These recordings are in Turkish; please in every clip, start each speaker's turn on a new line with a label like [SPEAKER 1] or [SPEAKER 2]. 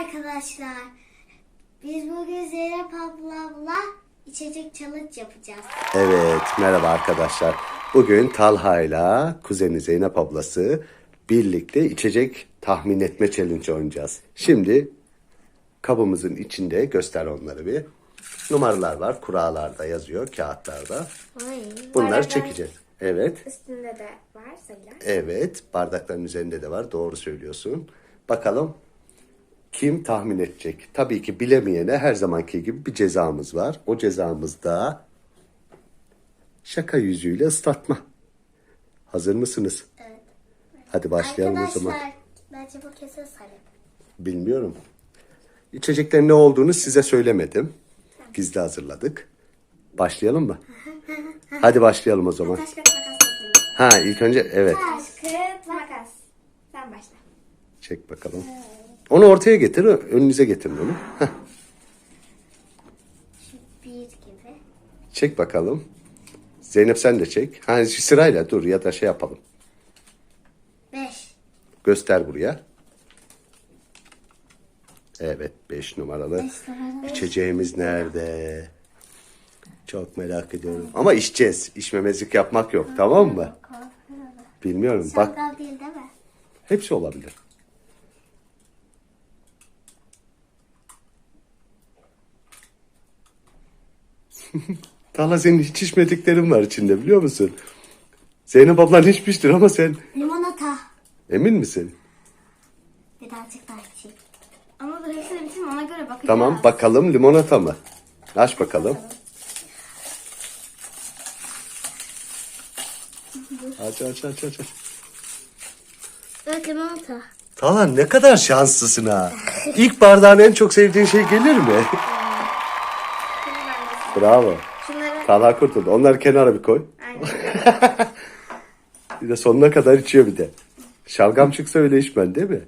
[SPEAKER 1] arkadaşlar. Biz bugün Zeynep ablamla içecek challenge yapacağız.
[SPEAKER 2] Evet, merhaba arkadaşlar. Bugün Talha'yla kuzeni Zeynep ablası birlikte içecek tahmin etme challenge oynayacağız. Şimdi kabımızın içinde göster onları bir. Numaralar var, kurağlarda yazıyor, kağıtlarda.
[SPEAKER 1] Ay.
[SPEAKER 2] Bunları çekeceğiz. Evet,
[SPEAKER 1] Üstünde de var sayılar.
[SPEAKER 2] evet. Bardakların üzerinde de var. Doğru söylüyorsun. Bakalım kim tahmin edecek? Tabii ki bilemeyene her zamanki gibi bir cezamız var. O cezamız da şaka yüzüyle ıslatma. Hazır mısınız?
[SPEAKER 1] Evet.
[SPEAKER 2] Hadi başlayalım o zaman.
[SPEAKER 1] Arkadaşlar bence bu kesin sarı.
[SPEAKER 2] Bilmiyorum. İçeceklerin ne olduğunu size söylemedim. Gizli hazırladık. Başlayalım mı? Hadi başlayalım o zaman.
[SPEAKER 1] Taş kağıt makas.
[SPEAKER 2] Ha ilk önce evet.
[SPEAKER 1] Taş kağıt makas. Sen başla.
[SPEAKER 2] Çek bakalım. Onu ortaya getir. Önünüze getirin onu. Heh, çek bakalım. Zeynep sen de çek. Ha sırayla dur ya da şey yapalım.
[SPEAKER 1] Beş.
[SPEAKER 2] Göster buraya. Evet 5 numaralı. İçeceğimiz nerede? Çok merak ediyorum. Ama içeceğiz. İçmemezlik yapmak yok tamam mı? Bilmiyorum. Bak
[SPEAKER 1] Şalgam değil değil mi?
[SPEAKER 2] hepsi olabilir. Talha senin hiç içmediklerin var içinde biliyor musun? Zeynep ablan içmiştir ama sen
[SPEAKER 1] Limonata.
[SPEAKER 2] emin misin?
[SPEAKER 1] Birazcık daha içeyim. Ama dur hepsini bitirme ona göre bakacağız.
[SPEAKER 2] Tamam bakalım limonata mı? Aç bakalım. Aç aç aç aç. aç.
[SPEAKER 1] Evet limonata.
[SPEAKER 2] Talha ne kadar şanslısın ha. İlk bardağın en çok sevdiğin şey gelir mi? Bravo.
[SPEAKER 1] Şunları
[SPEAKER 2] Talha kurtuldu. Onları kenara bir koy.
[SPEAKER 1] aynen.
[SPEAKER 2] Bir de sonuna kadar içiyor bir de. Şalgam çıksa öyle içmen değil mi?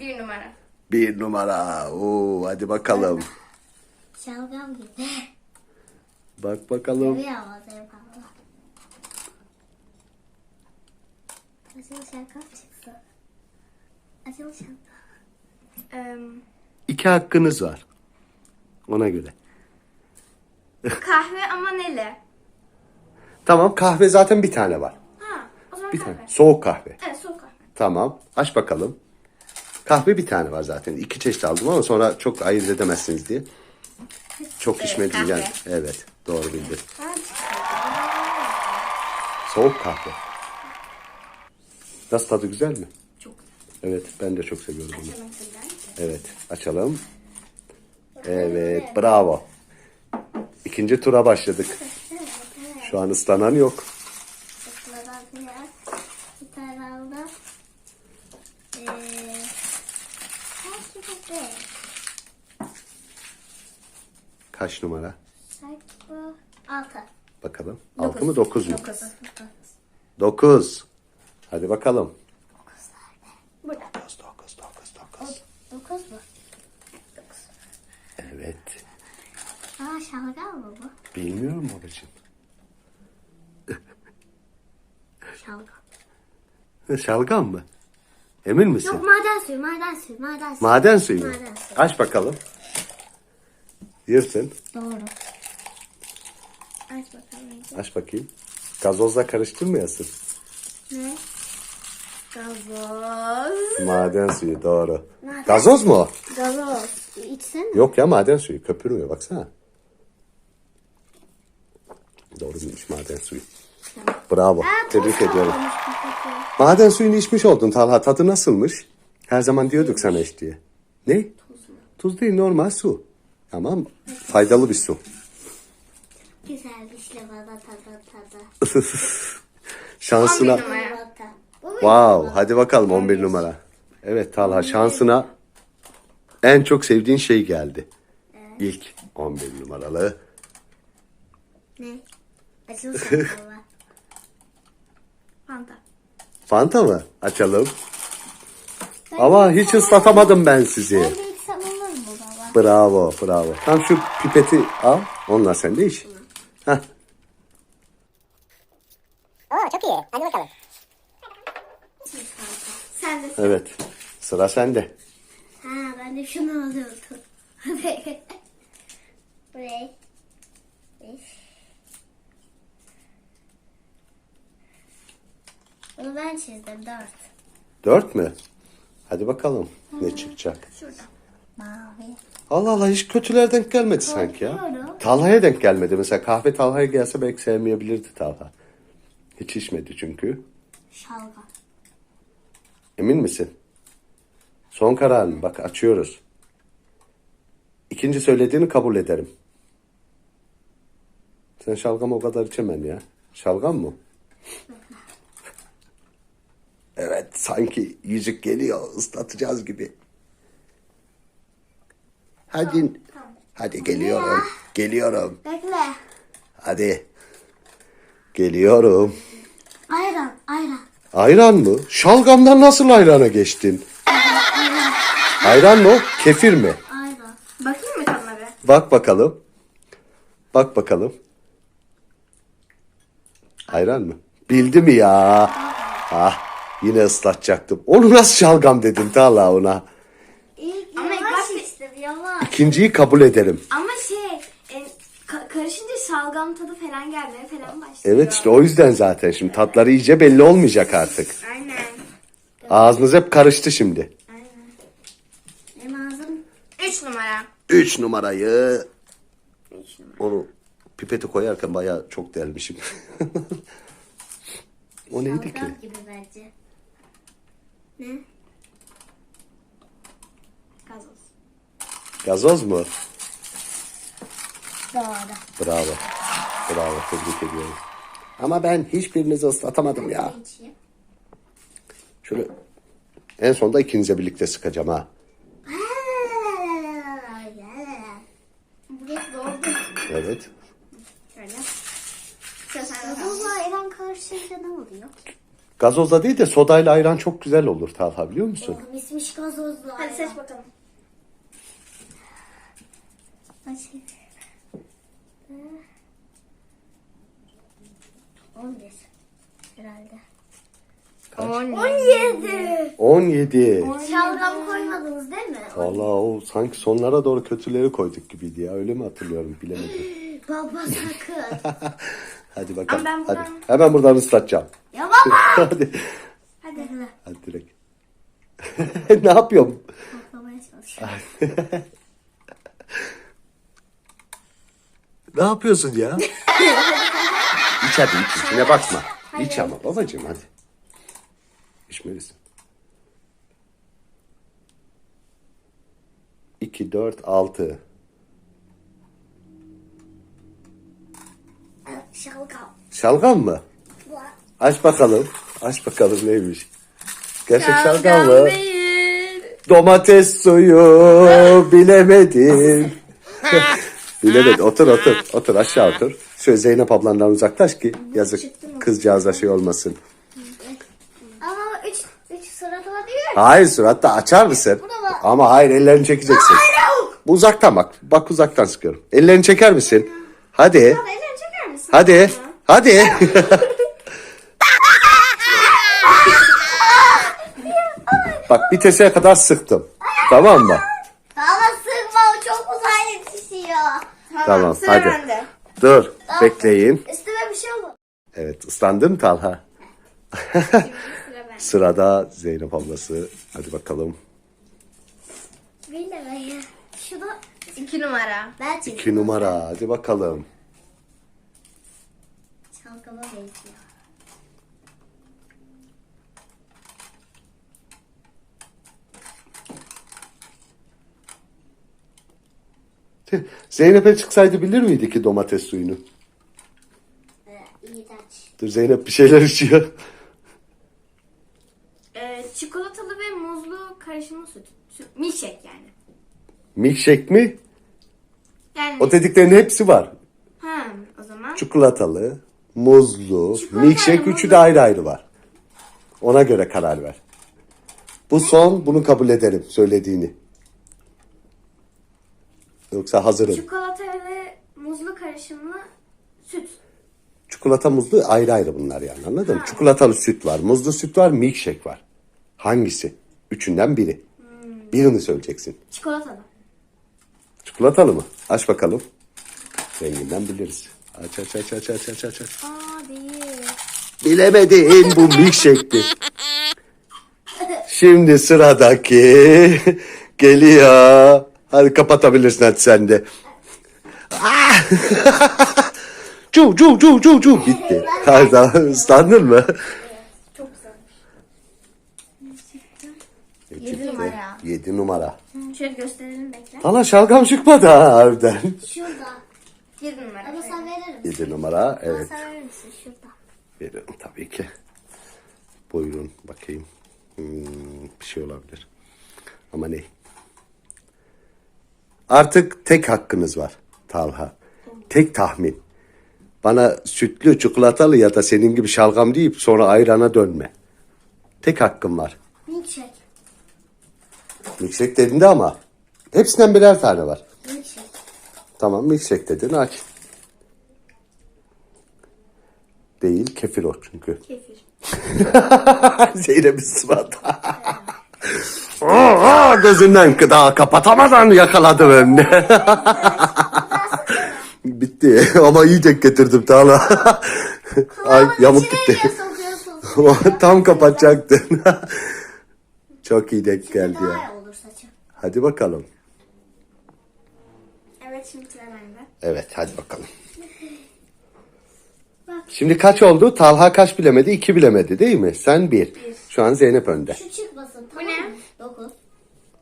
[SPEAKER 1] Bir numara.
[SPEAKER 2] Bir numara. Oo, hadi bakalım.
[SPEAKER 1] Şalgam gibi.
[SPEAKER 2] Bak bakalım.
[SPEAKER 1] Seviyor. Acılı şalgam çıksın. Acılı şalgam.
[SPEAKER 2] İki hakkınız var. Ona göre.
[SPEAKER 3] Kahve ama neli?
[SPEAKER 2] Tamam kahve zaten bir tane var.
[SPEAKER 3] Ha, o zaman
[SPEAKER 2] Bir
[SPEAKER 3] kahve.
[SPEAKER 2] tane. Soğuk kahve.
[SPEAKER 3] Evet, soğuk kahve.
[SPEAKER 2] Tamam. Aç bakalım. Kahve bir tane var zaten. İki çeşit aldım ama sonra çok ayırt edemezsiniz diye. Çok içmedim
[SPEAKER 3] kahve.
[SPEAKER 2] yani. Evet. Doğru bildin. Soğuk kahve. Nasıl tadı güzel mi?
[SPEAKER 3] Çok
[SPEAKER 2] Evet. Ben de çok seviyorum bunu.
[SPEAKER 3] güzel.
[SPEAKER 2] Evet. Açalım. Evet. Bravo. İkinci tura başladık. Şu an ıslanan yok.
[SPEAKER 1] Bunlardan biraz. Bir tane aldım. Ee, sanki.
[SPEAKER 2] Kaç numara?
[SPEAKER 1] Sanki bu altı.
[SPEAKER 2] Bakalım. Altı mı dokuz mu?
[SPEAKER 3] Dokuz.
[SPEAKER 2] Dokuz. Hadi bakalım.
[SPEAKER 3] Burada.
[SPEAKER 2] Dokuz, dokuz, dokuz, dokuz.
[SPEAKER 1] Dokuz mu?
[SPEAKER 2] Evet.
[SPEAKER 1] Aa şalgam mı bu?
[SPEAKER 2] Bilmiyorum babacığım.
[SPEAKER 1] Şalgam.
[SPEAKER 2] Şalgam mı? Emin misin?
[SPEAKER 1] Yok maden suyu, maden suyu, maden suyu.
[SPEAKER 2] Maden suyu mu?
[SPEAKER 1] Maden suyu.
[SPEAKER 2] Aç bakalım. Yırtın.
[SPEAKER 1] Doğru.
[SPEAKER 3] Aç bakalım.
[SPEAKER 2] Aç bakayım. Gazozla karıştırmayasın.
[SPEAKER 1] Ne?
[SPEAKER 3] Gazoz.
[SPEAKER 2] Maden suyu doğru. Gazoz mu? o?
[SPEAKER 1] Gazoz. İçsene.
[SPEAKER 2] Yok ya maden suyu. Köpürmüyor baksana. Doğru bilmiş maden suyu. Bravo. Tebrik ediyorum. Maden suyunu içmiş oldun Talha. Tadı nasılmış? Her zaman diyorduk sana iç diye. Ne? Tuz değil normal su. Tamam. Faydalı bir su.
[SPEAKER 1] Güzelmiş lavada tadı tadı.
[SPEAKER 2] Şansına. Wow. Hadi bakalım 11 numara. Evet Talha şansına en çok sevdiğin şey geldi. İlk 11 numaralı.
[SPEAKER 1] Ne?
[SPEAKER 3] Fanta.
[SPEAKER 2] Fanta mı? Açalım. Ama hiç ıslatamadım ben sizi.
[SPEAKER 1] Ben de içsem olur mu baba?
[SPEAKER 2] Bravo, bravo. Tam şu pipeti al. Onunla sen de iç. Heh.
[SPEAKER 4] Oo çok iyi. Hadi bakalım.
[SPEAKER 3] Sen de
[SPEAKER 2] Evet. Sıra sende.
[SPEAKER 1] Ben de şunu alıyordum. Buraya. Beş. Bunu ben çizdim. Dört.
[SPEAKER 2] Dört mü? Hadi bakalım ne çıkacak.
[SPEAKER 1] Şurada. Mavi.
[SPEAKER 2] Allah Allah hiç kötüler denk gelmedi sanki ya.
[SPEAKER 1] Korkuyorum.
[SPEAKER 2] Talha'ya denk gelmedi. Mesela kahve Talha'ya gelse belki sevmeyebilirdi Talha. Hiç içmedi çünkü.
[SPEAKER 1] Şalgam.
[SPEAKER 2] Emin misin? Son kararın. Bak açıyoruz. İkinci söylediğini kabul ederim. Sen şalgam o kadar içemem ya. Şalgam mı? evet sanki yüzük geliyor ıslatacağız gibi. Hadi. Hadi geliyorum. Geliyorum.
[SPEAKER 1] Bekle.
[SPEAKER 2] Hadi. Geliyorum.
[SPEAKER 1] Ayran. Ayran.
[SPEAKER 2] Ayran mı? Şalgamdan nasıl ayrana geçtin? Ayran mı? Kefir mi?
[SPEAKER 1] Ayran.
[SPEAKER 3] Bakayım mı tadına bir?
[SPEAKER 2] Bak bakalım. Bak bakalım. Ayran mı? Bildi mi ya? Ah yine ıslatacaktım. Onu nasıl şalgam dedin Talha ona?
[SPEAKER 1] İlk
[SPEAKER 3] Ama
[SPEAKER 1] yavaş içtim. Yavaş.
[SPEAKER 2] İkinciyi kabul ederim.
[SPEAKER 3] Ama şey e, ka- karışınca şalgam tadı falan gelmeye falan başlıyor.
[SPEAKER 2] Evet işte o yüzden zaten şimdi tatları iyice belli olmayacak artık.
[SPEAKER 3] Aynen.
[SPEAKER 2] Ağzınız hep karıştı şimdi.
[SPEAKER 1] Benim ağzım.
[SPEAKER 3] Üç numara.
[SPEAKER 2] Üç numarayı onu pipeti koyarken bayağı çok delmişim. o neydi ki?
[SPEAKER 1] Gibi bence. Ne?
[SPEAKER 3] Gazoz.
[SPEAKER 2] Gazoz mu?
[SPEAKER 1] Doğru.
[SPEAKER 2] Bravo. Bravo. Tebrik ediyorum. Ama ben hiçbirinizi ıslatamadım ya.
[SPEAKER 1] İçeyim.
[SPEAKER 2] Şöyle en sonunda ikinize birlikte sıkacağım ha.
[SPEAKER 1] Burası doldu.
[SPEAKER 2] Evet.
[SPEAKER 3] Şöyle.
[SPEAKER 1] Gazozla ayran karışınca ne oluyor?
[SPEAKER 2] Gazozla değil de sodayla ayran çok güzel olur Talha biliyor musun?
[SPEAKER 1] Mismiş gazozla
[SPEAKER 3] Hadi seç bakalım.
[SPEAKER 1] Açayım. On bir. Herhalde.
[SPEAKER 3] On yedi.
[SPEAKER 2] 17.
[SPEAKER 1] Şalgam koymadınız değil mi?
[SPEAKER 2] Vallahi o sanki sonlara doğru kötüleri koyduk gibiydi ya. Öyle mi hatırlıyorum bilemedim.
[SPEAKER 1] Baba sakın.
[SPEAKER 2] Hadi bakalım.
[SPEAKER 3] Ama ben
[SPEAKER 2] Hadi.
[SPEAKER 3] buradan-
[SPEAKER 2] Hemen buradan ıslatacağım.
[SPEAKER 1] ya
[SPEAKER 2] Hadi.
[SPEAKER 3] Hadi.
[SPEAKER 2] Hadi direkt. ne yapıyorum?
[SPEAKER 1] Koklamaya çalışıyorum.
[SPEAKER 2] Ne yapıyorsun ya? iç hadi iç. İçine bakma. İç ama babacığım hadi. İçmelisin. 2, 4, 6.
[SPEAKER 1] Şalgam.
[SPEAKER 2] Şalgam mı? Aç bakalım. Aç bakalım neymiş. Gerçek şalgam mı?
[SPEAKER 3] değil.
[SPEAKER 2] Domates suyu bilemedin. Bilemedin. Otur otur. Otur aşağı otur. Şöyle Zeynep ablandan uzaklaş ki yazık kızcağıza şey olmasın.
[SPEAKER 1] Ama üç, üç sırada değil.
[SPEAKER 2] Hayır suratta açar mısın? Ama hayır ellerini çekeceksin. Bu uzaktan bak. Bak uzaktan sıkıyorum. Ellerini çeker misin? Hadi.
[SPEAKER 3] Ellerini çeker misin?
[SPEAKER 2] Hadi. Hadi. bak biteseye kadar sıktım. Tamam mı?
[SPEAKER 1] Ama sıkma o çok uzay yetişiyor.
[SPEAKER 2] Tamam,
[SPEAKER 3] sıra
[SPEAKER 2] hadi.
[SPEAKER 3] bende.
[SPEAKER 2] Dur. Bekleyin.
[SPEAKER 1] Üstüme bir şey olur.
[SPEAKER 2] Evet ıslandın mı Talha?
[SPEAKER 3] Sıra bende.
[SPEAKER 2] Sırada Zeynep ablası. Hadi bakalım.
[SPEAKER 1] Bir liraya. Şu da
[SPEAKER 3] İki numara.
[SPEAKER 1] ben.
[SPEAKER 2] İki numara. Hadi bakalım.
[SPEAKER 1] Şalgama benziyor.
[SPEAKER 2] Zeynep'e çıksaydı bilir miydi ki domates suyunu?
[SPEAKER 1] Ee, iğrenç.
[SPEAKER 2] Dur Zeynep bir şeyler içiyor.
[SPEAKER 3] Ee, çikolatalı ve muzlu karışımı süt. süt. Milkshake yani.
[SPEAKER 2] Milkshake mi?
[SPEAKER 3] Yani
[SPEAKER 2] O dediklerin hepsi var.
[SPEAKER 3] ha, o zaman
[SPEAKER 2] Çikolatalı, muzlu,
[SPEAKER 3] Çikolatalı,
[SPEAKER 2] milkshake üçü
[SPEAKER 3] muzlu.
[SPEAKER 2] de ayrı ayrı var. Ona göre karar ver. Bu son bunu kabul ederim söylediğini. Yoksa hazırım.
[SPEAKER 3] çikolata ve muzlu karışımlı süt.
[SPEAKER 2] Çikolata muzlu ayrı ayrı bunlar yani anladın mı? Çikolatalı süt var, muzlu süt var, milkshake var. Hangisi? Üçünden biri. Birini söyleyeceksin.
[SPEAKER 3] Çikolatalı.
[SPEAKER 2] Çikolatalı mı? Aç bakalım. Renginden biliriz. Aç aç aç aç aç aç aç. aç.
[SPEAKER 3] Aa değil.
[SPEAKER 2] Bilemedin bu milkshake'ti. Şimdi sıradaki geliyor. Hadi kapatabilirsin hadi sen de. Cu cu cu cu cu bitti. Hadi daha ıslandın mı?
[SPEAKER 3] Çok güzel.
[SPEAKER 2] Yedi
[SPEAKER 1] numara.
[SPEAKER 2] Yedi numara.
[SPEAKER 3] Şöyle gösterelim bekle.
[SPEAKER 2] Valla şalgam çıkmadı ha harbiden.
[SPEAKER 1] Şurada.
[SPEAKER 3] 7 numara.
[SPEAKER 1] Ama sen verir misin?
[SPEAKER 2] Yedi numara evet.
[SPEAKER 1] Sen verir misin? Şurada.
[SPEAKER 2] Veririm tabii ki. Buyurun bakayım. Hmm, bir şey olabilir. Ama ne? Artık tek hakkınız var Talha. Tek tahmin. Bana sütlü, çikolatalı ya da senin gibi şalgam deyip sonra ayrana dönme. Tek hakkım var.
[SPEAKER 1] Milkshake.
[SPEAKER 2] Milkshake dedin de ama hepsinden birer tane var.
[SPEAKER 1] Milkshake.
[SPEAKER 2] Tamam milkshake dedin aç. Değil kefir o çünkü.
[SPEAKER 3] Kefir.
[SPEAKER 2] Zeynep'in sıvada. Aa, gözünden daha kapatamadan yakaladım önüne. Bitti ama iyi tek getirdim Tağla. Ay yamuk gitti. Tam kapatacaktın. Çok iyi denk geldi ya. Hadi bakalım.
[SPEAKER 3] Evet şimdi bende.
[SPEAKER 2] Evet hadi bakalım. Şimdi kaç oldu? Talha kaç bilemedi? İki bilemedi değil mi? Sen bir. Şu an Zeynep önde.
[SPEAKER 1] Şu çıkmasın tamam
[SPEAKER 3] ne?
[SPEAKER 1] Mı? Dokuz.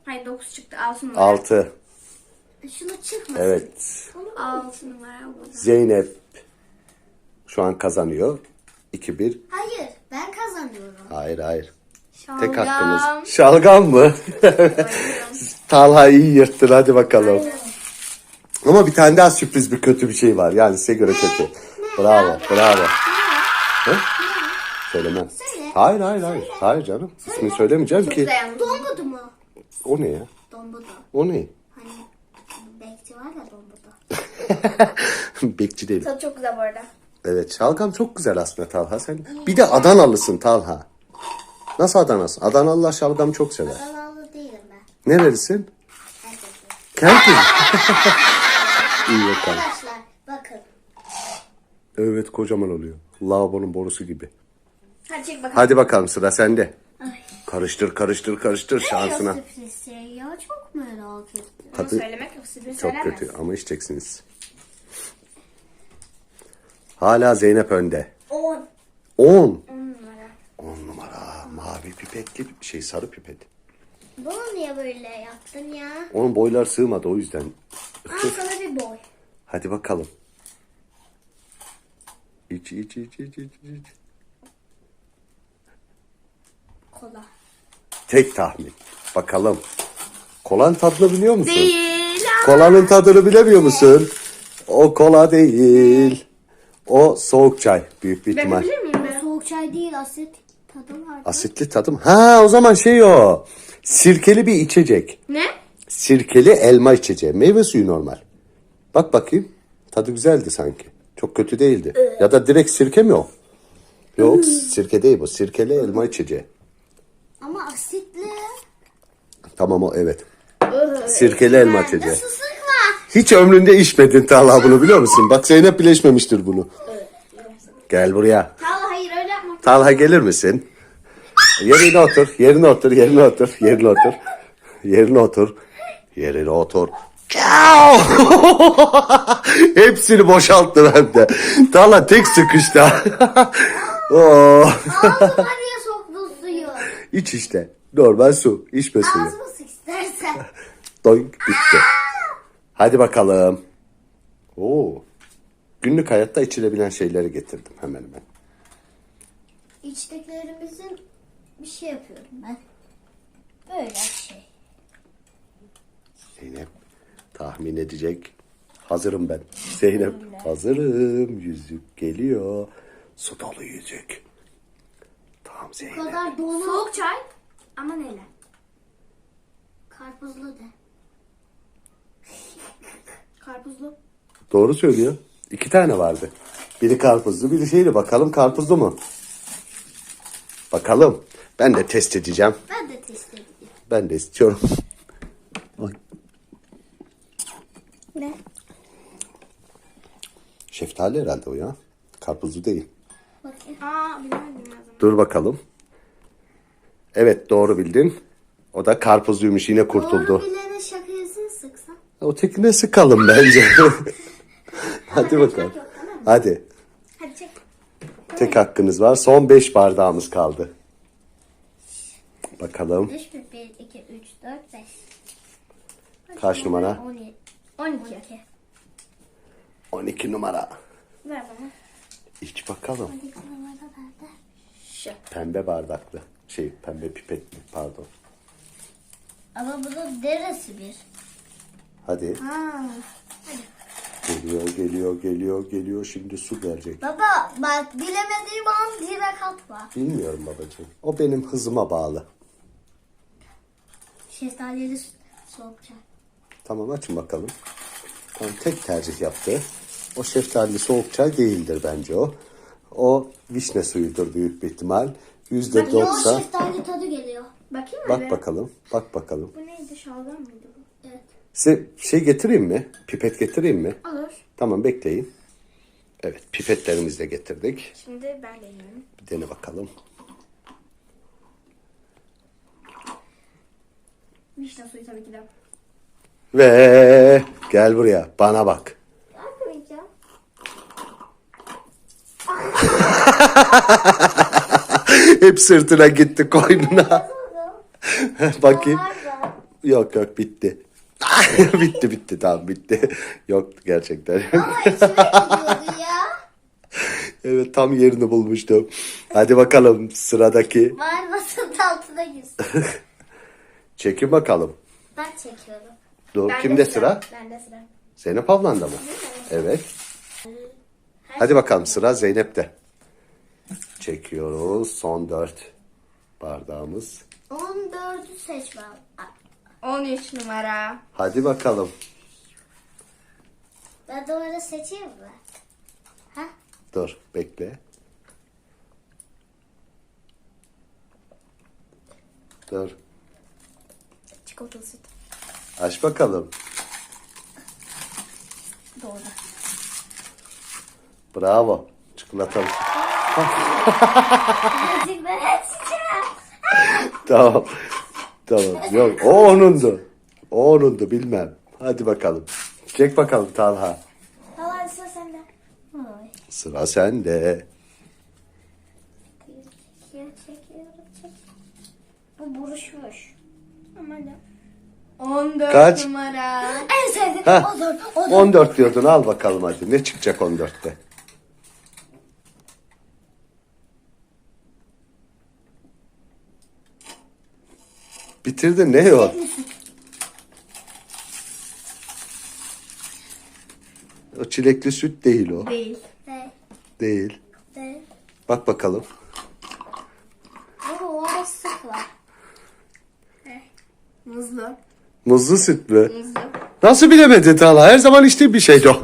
[SPEAKER 3] Hayır 9 çıktı 6 numara.
[SPEAKER 2] Altı.
[SPEAKER 1] Şunu çıkmasın.
[SPEAKER 2] Evet.
[SPEAKER 3] 6 numara burada.
[SPEAKER 2] Zeynep şu an kazanıyor. 2-1.
[SPEAKER 1] Hayır ben kazanıyorum.
[SPEAKER 2] Hayır hayır.
[SPEAKER 3] Şalgam.
[SPEAKER 2] Tek hakkınız. Şalgam mı? Talha iyi yırttın hadi bakalım. Ama bir tane daha sürpriz bir kötü bir şey var. Yani size göre kötü. Bravo bravo. Hı? Söylemem.
[SPEAKER 1] Söyle.
[SPEAKER 2] Hayır hayır hayır. Hayır canım. İsmini söylemeyeceğim ki.
[SPEAKER 3] Dayandım.
[SPEAKER 2] O ne ya?
[SPEAKER 1] Dombudu.
[SPEAKER 2] O ne?
[SPEAKER 1] Hani bekçi var ya dombudu.
[SPEAKER 2] Bekçi değil.
[SPEAKER 3] Tadı çok güzel bu arada.
[SPEAKER 2] Evet şalgam çok güzel aslında Talha. Sen bir de Adanalısın Talha. Nasıl Adanasın? Adanalılar şalgam çok sever.
[SPEAKER 1] Kanalı değilim ben.
[SPEAKER 2] Nerelisin?
[SPEAKER 1] Herkesin.
[SPEAKER 2] Kentin. İyi bakalım.
[SPEAKER 1] Arkadaşlar bakın.
[SPEAKER 2] Evet kocaman oluyor. Lavabonun borusu gibi.
[SPEAKER 3] Hadi çek bakalım.
[SPEAKER 2] Hadi bakalım sıra sende. Karıştır karıştır karıştır şansına.
[SPEAKER 1] Sürpriz şey ya çok merak ettim.
[SPEAKER 3] Bunu
[SPEAKER 2] Tadı
[SPEAKER 3] söylemek yok. Sürpriz
[SPEAKER 2] çok
[SPEAKER 3] söylemez.
[SPEAKER 2] kötü ama içeceksiniz. Hala Zeynep önde.
[SPEAKER 3] 10.
[SPEAKER 2] 10.
[SPEAKER 3] 10 numara.
[SPEAKER 2] 10 numara mavi pipetli şey sarı pipet.
[SPEAKER 1] Bunu niye böyle yaptın ya?
[SPEAKER 2] Onun boylar sığmadı o yüzden.
[SPEAKER 1] Al sana bir boy.
[SPEAKER 2] Hadi bakalım. İç iç iç iç iç iç.
[SPEAKER 1] Kola.
[SPEAKER 2] Tek tahmin. Bakalım. Kolanın tadını biliyor musun?
[SPEAKER 3] Değil.
[SPEAKER 2] Kolanın tadını bilemiyor musun? O kola değil. O soğuk çay büyük bir
[SPEAKER 3] Ben
[SPEAKER 2] ihtimal.
[SPEAKER 3] bilir miyim ben?
[SPEAKER 1] Soğuk çay değil asit tadı var.
[SPEAKER 2] Asitli tadım. Ha o zaman şey o. Sirkeli bir içecek.
[SPEAKER 3] Ne?
[SPEAKER 2] Sirkeli elma içeceği. Meyve suyu normal. Bak bakayım. Tadı güzeldi sanki. Çok kötü değildi. Ya da direkt sirke mi o? Yok sirke değil bu. Sirkeli elma içeceği.
[SPEAKER 1] Ama asitli.
[SPEAKER 2] Tamam o evet. Sirkeli elma
[SPEAKER 1] sıkma?
[SPEAKER 2] Hiç ömründe içmedin Talha bunu biliyor musun? Bak Zeynep bile içmemiştir bunu. Gel buraya.
[SPEAKER 3] Talha hayır öyle yapma.
[SPEAKER 2] Talha gelir misin? Yerine otur, yerine otur, yerine otur, yerine otur. Yerine otur. Yerine otur. Hepsini boşalttı bende. Talha tek sıkıştı. Oo.
[SPEAKER 1] Ağzıma niye soktun suyu?
[SPEAKER 2] İç işte. Normal su. İçme suyu.
[SPEAKER 1] Ağzıma sık istersen.
[SPEAKER 2] Doink bitti. Hadi bakalım. Oo. Günlük hayatta içilebilen şeyleri getirdim hemen hemen.
[SPEAKER 1] İçtiklerimizin bir şey yapıyorum ben. Böyle bir şey.
[SPEAKER 2] Zeynep tahmin edecek. Hazırım ben. Zeynep hazırım. Yüzük geliyor. Su dolu yüzük. Tamam
[SPEAKER 1] Bu
[SPEAKER 2] Zeynep.
[SPEAKER 1] kadar dolu.
[SPEAKER 3] Soğuk çay. Ama neyle?
[SPEAKER 1] Karpuzlu de.
[SPEAKER 3] Karpuzlu.
[SPEAKER 2] Doğru söylüyor. İki tane vardı. Biri karpuzlu, biri şeydi. Bakalım karpuzlu mu? Bakalım. Ben de test edeceğim.
[SPEAKER 1] Ben de test edeceğim.
[SPEAKER 2] Ben de istiyorum. Bak. Ne? Şeftali herhalde o ya. Karpuzlu değil.
[SPEAKER 1] Bakayım.
[SPEAKER 3] Aa, bilmem, bilmem.
[SPEAKER 2] Dur bakalım. Evet doğru bildin. O da karpuzluymuş yine kurtuldu.
[SPEAKER 1] Doğru bilene şakasını sıksan.
[SPEAKER 2] O tekine sıkalım bence. Hadi bakalım. Hadi.
[SPEAKER 3] Hadi çek.
[SPEAKER 2] Tek hakkınız var. Son 5 bardağımız kaldı. Bakalım
[SPEAKER 1] 3, 1, 2, 3, 4, 5.
[SPEAKER 2] kaç numara?
[SPEAKER 1] 17.
[SPEAKER 3] 12.
[SPEAKER 2] 12 numara.
[SPEAKER 3] Ver bana.
[SPEAKER 2] İç bakalım.
[SPEAKER 1] 12 numara nerede?
[SPEAKER 3] Şu.
[SPEAKER 2] Pembe bardaklı. Şey pembe pipetli pardon.
[SPEAKER 1] Ama bunun neresi bir?
[SPEAKER 2] Hadi.
[SPEAKER 3] Ha.
[SPEAKER 2] Geliyor geliyor geliyor geliyor. Şimdi su gelecek.
[SPEAKER 1] Baba bak bilemediğim an direkt atma.
[SPEAKER 2] Bilmiyorum babacığım. O benim hızıma bağlı.
[SPEAKER 1] Şeftalili su- soğuk çay.
[SPEAKER 2] Tamam açın bakalım. Tamam, tek tercih yaptı. O şeftali soğuk çay değildir bence o. O vişne suyudur büyük bir ihtimal. Yüzde doksan.
[SPEAKER 1] şeftali tadı geliyor.
[SPEAKER 3] Bakayım mı?
[SPEAKER 2] Bak
[SPEAKER 3] be?
[SPEAKER 2] bakalım. Bak bakalım.
[SPEAKER 3] Bu neydi? Şalgam mıydı bu?
[SPEAKER 1] Evet.
[SPEAKER 2] Size şey getireyim mi? Pipet getireyim mi?
[SPEAKER 3] Olur.
[SPEAKER 2] Tamam bekleyin. Evet pipetlerimizi de getirdik.
[SPEAKER 3] Şimdi ben de yiyeyim.
[SPEAKER 2] Bir dene bakalım.
[SPEAKER 3] Vişne suyu tabii ki de.
[SPEAKER 2] Ve gel buraya bana bak.
[SPEAKER 3] Yapmayacağım.
[SPEAKER 2] Hep sırtına gitti koynuna. Bakayım. Yok yok bitti. bitti bitti tamam bitti. Yok gerçekten. Evet tam yerini bulmuştum. Hadi bakalım sıradaki.
[SPEAKER 1] Varmasın altına girsin.
[SPEAKER 2] Çekin bakalım.
[SPEAKER 1] Ben çekiyorum.
[SPEAKER 2] Dur kimde sıra?
[SPEAKER 3] Bende sıra.
[SPEAKER 2] Zeynep ablanda mı? Evet. Hadi bakalım sıra Zeynep'te. Çekiyoruz. Son dört bardağımız.
[SPEAKER 1] 14'ü seç ben.
[SPEAKER 3] 13 numara.
[SPEAKER 2] Hadi bakalım.
[SPEAKER 1] Ben de öyle seçeyim mi? Ha?
[SPEAKER 2] Dur bekle. Dur.
[SPEAKER 3] Çikolatalı süt.
[SPEAKER 2] Aç bakalım.
[SPEAKER 3] Doğru.
[SPEAKER 2] Bravo. Çikolatalı.
[SPEAKER 1] Seçeceğim.
[SPEAKER 2] Tamam. Tamam. Yok o onundu. O onundu bilmem. Hadi bakalım. Çek bakalım Talha.
[SPEAKER 3] Hala sıra sende.
[SPEAKER 1] Oy.
[SPEAKER 2] Sıra sende.
[SPEAKER 1] Çekiyorum, çekiyorum, çekiyorum. Bu buruşmuş.
[SPEAKER 3] Aman da. 14
[SPEAKER 2] Kaç?
[SPEAKER 3] numara.
[SPEAKER 1] En sevdiğim
[SPEAKER 2] Ha.
[SPEAKER 1] odur, odur.
[SPEAKER 2] 14 diyordun al bakalım hadi. Ne çıkacak 14'te? Bitirdin ne o? O çilekli süt değil o.
[SPEAKER 3] Değil.
[SPEAKER 1] De,
[SPEAKER 2] Değil.
[SPEAKER 1] de.
[SPEAKER 2] Bak bakalım.
[SPEAKER 1] Ama orada sık var.
[SPEAKER 3] Muzlu.
[SPEAKER 2] Muzlu süt mü?
[SPEAKER 3] Muzlu.
[SPEAKER 2] Nasıl bilemedin Talha? Her zaman içtiğim bir şeydi o.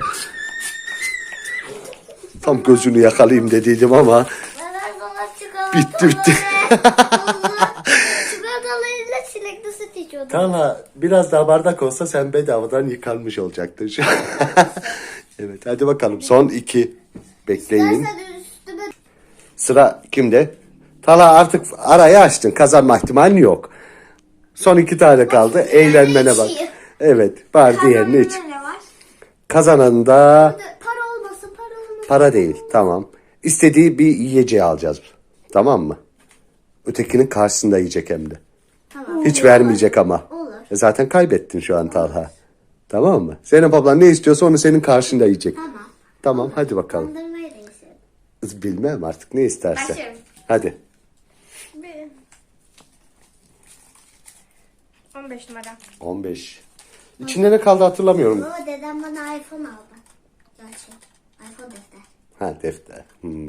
[SPEAKER 2] Tam gözünü yakalayayım dediydim ama Bitti, bitti.
[SPEAKER 1] ve muzlu çikolatalıyla çilekli içiyordum.
[SPEAKER 2] Talha biraz daha bardak olsa sen bedavadan yıkanmış olacaktın şu an. evet hadi bakalım son iki. Bekleyin. Sıra kimde? Talha artık arayı açtın. Kazanma ihtimalin yok. Son iki tane kaldı. Eğlenmene bak. Evet bari diğerini iç.
[SPEAKER 3] Var?
[SPEAKER 2] Kazananda
[SPEAKER 1] para olmasın, para olmasın.
[SPEAKER 2] para değil. Tamam. İstediği bir yiyeceği alacağız. Tamam mı? Ötekinin karşısında yiyecek hem de.
[SPEAKER 1] Tamam.
[SPEAKER 2] Hiç vermeyecek ama.
[SPEAKER 1] Olur.
[SPEAKER 2] E Zaten kaybettin şu an Talha. Tamam mı? Zeynep ablan ne istiyorsa onu senin karşında yiyecek.
[SPEAKER 1] Tamam.
[SPEAKER 2] Tamam hadi bakalım.
[SPEAKER 1] Dondurmayı da.
[SPEAKER 2] Bilmem artık ne isterse.
[SPEAKER 3] Başlıyorum.
[SPEAKER 2] Hadi.
[SPEAKER 3] Bir. 15 numara.
[SPEAKER 2] 15. İçinde ne kaldı hatırlamıyorum.
[SPEAKER 1] Baba dedem bana iPhone aldı. Gerçi. iPhone defter.
[SPEAKER 2] Ha defter. Hmm.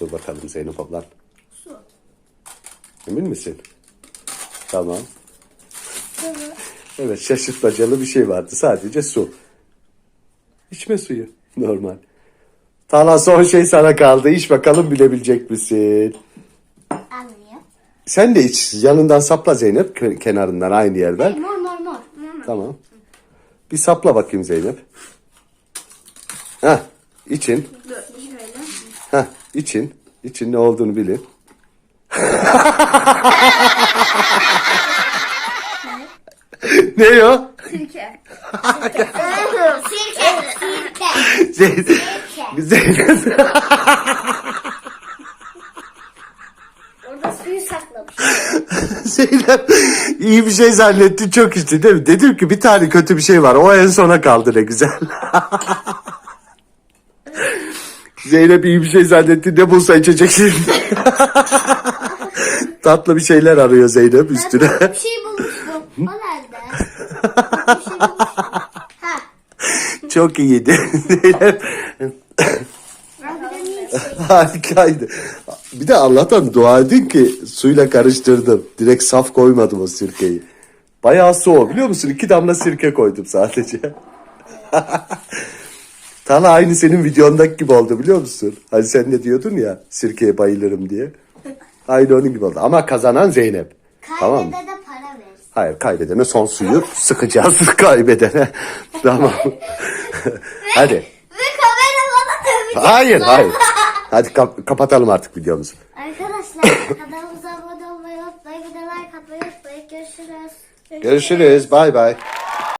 [SPEAKER 2] Dur bakalım Zeynep ablan. Emin misin? Tamam. Evet şaşırtmacalı bir şey vardı. Sadece su. İçme suyu. Normal. Talha son şey sana kaldı. İç bakalım bilebilecek misin?
[SPEAKER 1] Anlıyor.
[SPEAKER 2] Sen de iç. Yanından sapla Zeynep. Kenarından aynı yerden.
[SPEAKER 1] Mor mor mor.
[SPEAKER 2] Tamam. Bir sapla bakayım Zeynep. Heh, için. Heh, için. İçin ne olduğunu bilin. Ne o?
[SPEAKER 3] Sirke.
[SPEAKER 1] Sirke. Sirke.
[SPEAKER 2] Zeynep. Zeynep.
[SPEAKER 1] Orada suyu saklamış.
[SPEAKER 2] Zeynep iyi bir şey zannetti çok içti değil mi? Dedim ki bir tane kötü bir şey var. O en sona kaldı ne güzel. Zeynep iyi bir şey zannetti. Ne bulsa içecek şimdi. Tatlı bir şeyler arıyor Zeynep üstüne.
[SPEAKER 1] Bir şey bulmuştum. O nerede? Bir şey bulmuştum. Ha.
[SPEAKER 2] Çok iyiydi. Zeynep
[SPEAKER 1] Ben şey?
[SPEAKER 2] harikaydı. Bir de Allah'tan dua edin ki suyla karıştırdım. Direkt saf koymadım o sirkeyi. Bayağı soğuk biliyor musun? İki damla sirke koydum sadece. Tala aynı senin videondaki gibi oldu biliyor musun? Hani sen ne diyordun ya sirkeye bayılırım diye. Aynı onun gibi oldu. Ama kazanan Zeynep. Tamam mı?
[SPEAKER 1] Kaybede de para verirsin.
[SPEAKER 2] Hayır kaybedene son suyu sıkacağız kaybedene. tamam. Hadi.
[SPEAKER 1] Ve kamera bana dövecek.
[SPEAKER 2] Hayır hayır. Hadi kap- kapatalım artık videomuzu.
[SPEAKER 1] Arkadaşlar kanalımıza abone olmayı unutmayın. Bir de like atmayı unutmayın. Görüşürüz.
[SPEAKER 2] Görüşürüz. Bay bay.